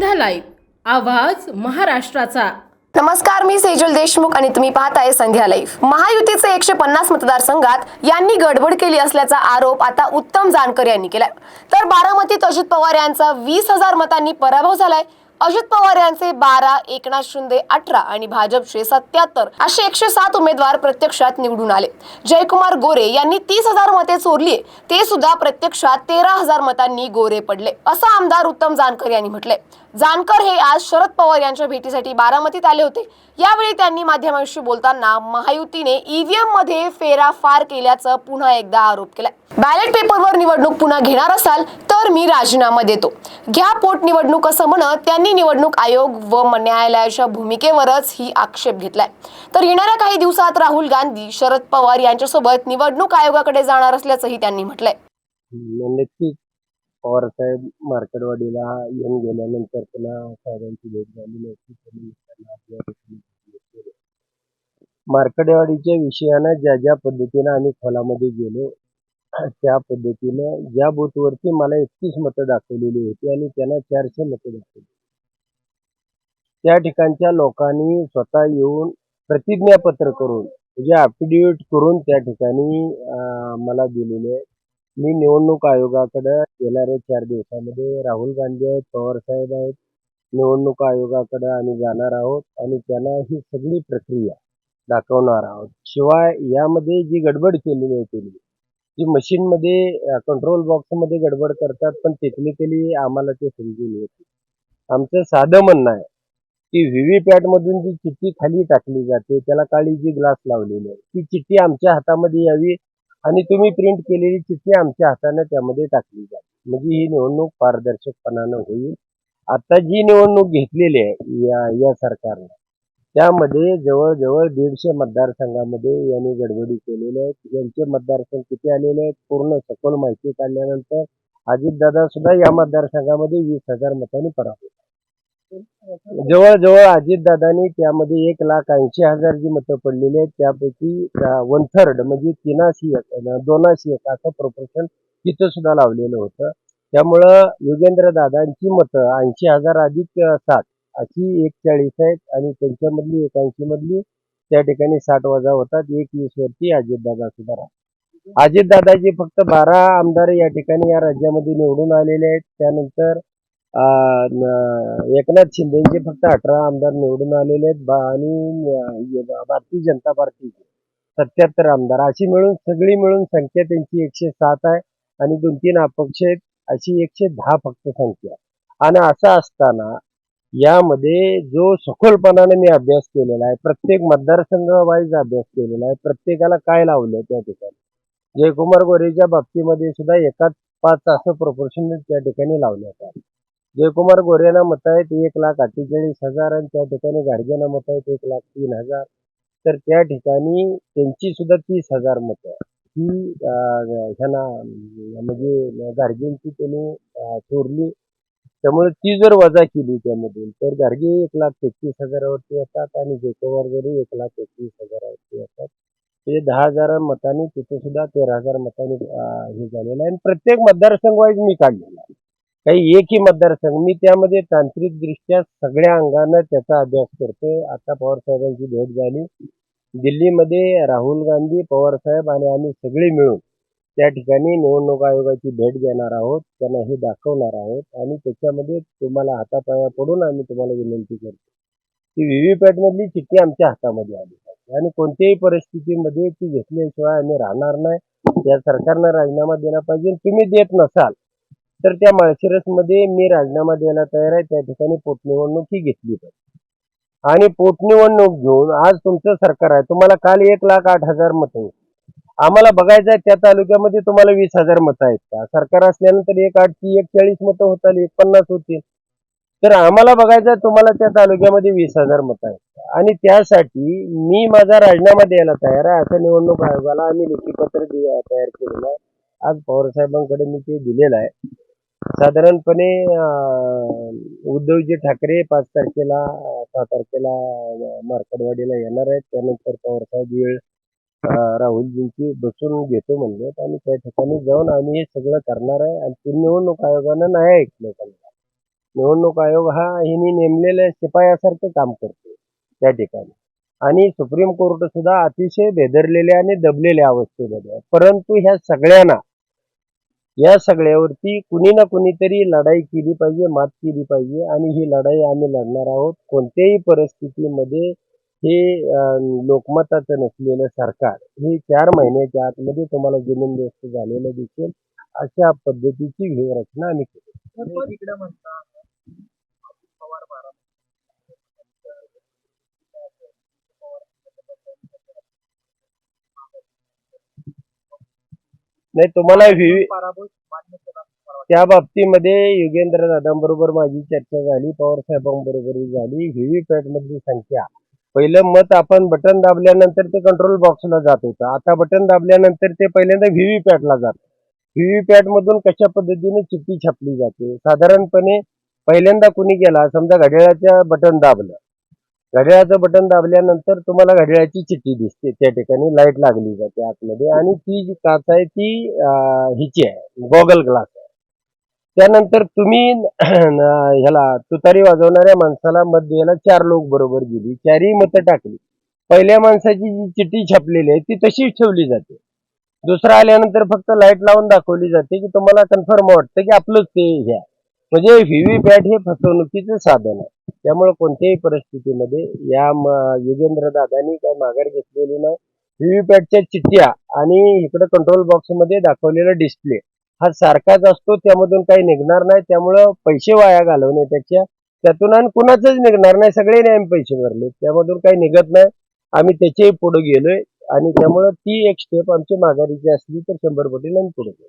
संध्या live आवाज महाराष्ट्राचा. नमस्कार मी सेजल देशमुख आणि तुम्ही पाहताय संध्या लाईव्ह. महायुतीचे एकशे पन्नास मतदारसंघात यांनी गडबड केली असल्याचा आरोप आता उत्तम जानकर यांनी केलाय. तर बारामतीत अजित पवार यांचा वीस हजार मतांनी पराभव झालाय. अजित पवार यांचे बारा एकनाथ शिंदे अठरा आणि भाजपचे सत्याहत्तर असे एकशे सात उमेदवार प्रत्यक्षात निवडून आले. जयकुमार गोरे यांनी तीस हजार मते चोरली ते सुद्धा प्रत्यक्षात तेरा हजार मतांनी गोरे पडले असं आमदार उत्तम जानकर यांनी म्हटलंय. जानकर हे आज शरद पवार यांच्या भेटीसाठी बारामतीत आले होते. यावेळी त्यांनी माध्यमांशी बोलताना महायुतीने ईव्हीएममध्ये फेराफार केल्याचं पुन्हा एकदा आरोप केला बॅलेट पेपरवर निवडणूक पुन्हा घेणार असाल तर मी राजीनामा देतो. घ्या पोटनिवडणूक असं म्हणत त्यांनी निवडणूक आयोग व न्यायालयाच्या भूमिकेवरच ही आक्षेप घेतलाय. तर येणाऱ्या काही दिवसात राहुल गांधी शरद पवार यांच्यासोबत निवडणूक आयोगाकडे जाणार असल्याचंही त्यांनी म्हटलंय. नक्कीच. पवारसाहेब मार्केटवाडीला येऊन गेल्यानंतर पुन्हा साहेबांची भेट झाली नव्हती त्यांनी त्यांना आपल्या मार्केटवाडीच्या विषयानं ज्या ज्या पद्धतीनं आम्ही खोलामध्ये गेलो त्या पद्धतीनं ज्या बूथवरती मला एकतीस मतं दाखवलेली होती आणि त्यांना चारशे मतं दाखवली. त्या ठिकाणच्या लोकांनी स्वतः येऊन प्रतिज्ञापत्र करून म्हणजे अफिडेविट करून त्या ठिकाणी अं, मला दिलेले आहे मी निवडणूक आयोगाकडे येणाऱ्या चार दिवसामध्ये राहुल गांधी आहेत पवार साहेब आहेत निवडणूक आयोगाकडे आम्ही जाणार आहोत आणि त्यांना ही सगळी प्रक्रिया दाखवणार आहोत. शिवाय यामध्ये जी गडबड केलेली आहे त्यांनी जी मशीनमध्ये कंट्रोल बॉक्समध्ये गडबड करतात पण टेक्निकली आम्हाला ते समजून येते आमचं साधं म्हणणं आहे की व्हीव्हीपॅट मधून जी चिठ्ठी खाली टाकली जाते त्याला काळी जी ग्लास लावलेली आहे ती चिठ्ठी आमच्या हातामध्ये यावी आणि तुम्ही प्रिंट केलेली चिठ्ठी आमच्या हाताने त्यामध्ये टाकली जाते म्हणजे ही निवडणूक पारदर्शकपणानं होईल. आता जी निवडणूक घेतलेली आहे या या सरकारनं त्यामध्ये जवळजवळ दीडशे मतदारसंघामध्ये यांनी गडबडी केलेल्या आहेत यांचे मतदारसंघ किती आलेले आहेत पूर्ण सखोल माहिती काढल्यानंतर अजितदादा सुद्धा या मतदारसंघामध्ये वीस हजार मतांनी पराभूत जवळ जवळ अजितदादांनी त्यामध्ये एक लाख ऐंशी हजार जी मतं पडलेली आहेत त्यापैकी वन थर्ड म्हणजे तीनाशी एक दोनाशी एक असं प्रोपोर्शन तिथं सुद्धा लावलेलं होतं. त्यामुळं योगेंद्र दादांची मतं ऐंशी हजार अधिक सात अशी एक चाळीस आहेत आणि त्यांच्यामधली एक ऐंशी मधली त्या ठिकाणी साठ वजा होतात. एक वीस वरती अजितदादा सुद्धा राहतात. अजितदादाचे फक्त बारा आमदार या ठिकाणी या राज्यामध्ये निवडून आलेले आहेत. त्यानंतर एकनाथ शिंदेचे फक्त अठरा आमदार निवडून आलेले आहेत. बा- आणि भारतीय जनता पार्टीचे सत्याहत्तर आमदार. अशी मिळून सगळी मिळून संख्या त्यांची एकशे सात आहे आणि दोन तीन अपक्ष आहेत अशी एकशे दहा फक्त संख्या. आहे. आणि असं असताना यामध्ये जो सखोलपणाने मी अभ्यास केलेला आहे प्रत्येक मतदारसंघवाईज अभ्यास केलेला आहे प्रत्येकाला काय लावलं त्या ठिकाणी? जयकुमार गोरेच्या बाबतीमध्ये सुद्धा एकाच पाच असं प्रोपोर्शन त्या ठिकाणी लावण्यात आलं. जयकुमार गोरेना मत आहेत एक लाख अठ्ठेचाळीस हजार आणि त्या ठिकाणी गाडगेना मत आहेत एक लाख तीन हजार. तर त्या ठिकाणी त्यांची सुद्धा तीस हजार मतं ही ह्यांना म्हणजे गाडगेंची त्यांनी चोरली. त्यामुळे ती जर वजा केली त्यामधून तर गाडगे एक लाख तेहतीस हजारावरती येतात आणि जयकुमार गोरे एक लाख एकवीस हजारावरती येतात. म्हणजे दहा हजार मतांनी तिथे सुद्धा तेरा हजार मतांनी हे झालेलं आहे. आणि प्रत्येक मतदारसंघ वाईज मी काढलेला आहे. काही एकही मतदारसंघ मी त्यामध्ये तांत्रिकदृष्ट्या सगळ्या अंगानं त्याचा अभ्यास करतोय. आता पवार साहेबांची भेट झाली. दिल्लीमध्ये राहुल गांधी पवार साहेब आणि आम्ही सगळे मिळून त्या ठिकाणी निवडणूक आयोगाची भेट घेणार आहोत. त्यांना हे दाखवणार आहोत. आणि त्याच्यामध्ये तुम्हाला हातापाया पडून आम्ही तुम्हाला विनंती करतो की व्हीव्हीपॅट मधली चिठ्ठी आमच्या हातामध्ये आली पाहिजे. आणि कोणत्याही परिस्थितीमध्ये ती घेतल्याशिवाय आम्ही राहणार नाही. या सरकारनं राजीनामा दिला पाहिजे. तुम्ही देत नसाल तर त्या माळशिरसमध्ये मी राजीनामा द्यायला तयार आहे. त्या ठिकाणी पोटनिवडणूक ही घेतली पाहिजे. आणि पोटनिवडणूक घेऊन आज तुमचं सरकार आहे. तुम्हाला काल एक लाख आठ हजार मतं आम्हाला बघायचं आहे त्या तालुक्यामध्ये तुम्हाला वीस हजार मतं आहेत का? सरकार असल्यानंतर एक आठची एक चाळीस मतं होतात एक पन्नास होतील. तर आम्हाला बघायचं आहे तुम्हाला त्या तालुक्यामध्ये वीस हजार मतं आहेत आणि त्यासाठी मी माझा राजीनामा द्यायला तयार आहे. असं निवडणूक आयोगाला आम्ही लेखीपत्र दि- तयार केलेलं आहे. आज पवार साहेबांकडे मी ते दिलेलं आहे. साधारणपणे अं, उद्धवजी ठाकरे पाच तारखेला सहा तारखेला अं, मार्कडवाडीला येणार आहेत. त्यानंतर पवारसाहेब वेळ अं, राहुलजींची बसून घेतो म्हणलेत आणि त्या ठिकाणी जाऊन आम्ही हे सगळं करणार आहे आणि ते निवडणूक आयोगानं नाही ऐकलं. त्यांना निवडणूक आयोग हा हिने नेमलेल्या शिपायासारखं काम करतो त्या ठिकाणी. आणि सुप्रीम कोर्ट सुद्धा अतिशय बेदरलेल्या आणि दबलेल्या अवस्थेमध्ये आहे. परंतु ह्या सगळ्यांना या सगळ्यावरती कुणी ना कुणीतरी लढाई केली पाहिजे मात केली पाहिजे आणि ही लढाई आम्ही लढणार आहोत. कोणत्याही परिस्थितीमध्ये हे लोकमताचं नसलेलं सरकार हे चार महिन्याच्या आतमध्ये तुम्हाला जमीनदोस्त झालेलं दिसेल. अशा पद्धतीची व्यूहरचना आम्ही केली. नाही तुम्हाला व्ही त्या बाबतीमध्ये युगेंद्र दादांबरोबर माझी चर्चा झाली पवार साहेबांबरोबर झाली व्हीव्हीपॅट मधली संख्या. पहिलं मत आपण बटन दाबल्यानंतर ते कंट्रोल बॉक्सला जात होतं. आता बटन दाबल्यानंतर ते पहिल्यांदा व्हीव्हीपॅटला जातं. व्हीव्हीपॅट मधून कशा पद्धतीने चिठ्ठी छापली जाते? साधारणपणे पहिल्यांदा कुणी गेला समजा घड्याळाच्या बटन दाबलं. घड्याळाचं बटन दाबल्यानंतर तुम्हाला घड्याळाची चिठ्ठी दिसते. त्या ठिकाणी लाइट लागली जाते आतमध्ये आणि ती जी काच आहे ती हिची आहे. गॉगल ग्लास आहे. त्यानंतर तुम्ही ह्याला तुतारी वाजवणाऱ्या माणसाला मत द्यायला चार लोक बरोबर गेली. चारही मतं टाकली. पहिल्या माणसाची जी चिठ्ठी छापलेली आहे ती तशीच ठेवली जाते. दुसरा आल्यानंतर फक्त लाइट लावून दाखवली जाते की तुम्हाला कन्फर्म वाटतं की आपलंच ते हे म्हणजे व्ही पॅट हे फसवणुकीचं साधन आहे. त्यामुळे कोणत्याही परिस्थितीमध्ये या युगेंद्र दादांनी काय माघार घेतलेली नाही. व्हीव्हीपॅटच्या चिठ्ठ्या आणि इकडे कंट्रोल बॉक्समध्ये दाखवलेला डिस्प्ले हा सारखाच असतो त्यामधून काही निघणार नाही. त्यामुळं पैसे वाया घालवण्यापेक्षा त्यातून आणि कुणाचंच निघणार नाही. सगळ्यांनी आम्ही पैसे भरले. त्यामधून काही निघत नाही. आम्ही त्याच्याही पुढे गेलोय आणि त्यामुळं ती एक स्टेप आमची माघारीची असली तर शंभर पटीने आम्ही पुढे गेलो.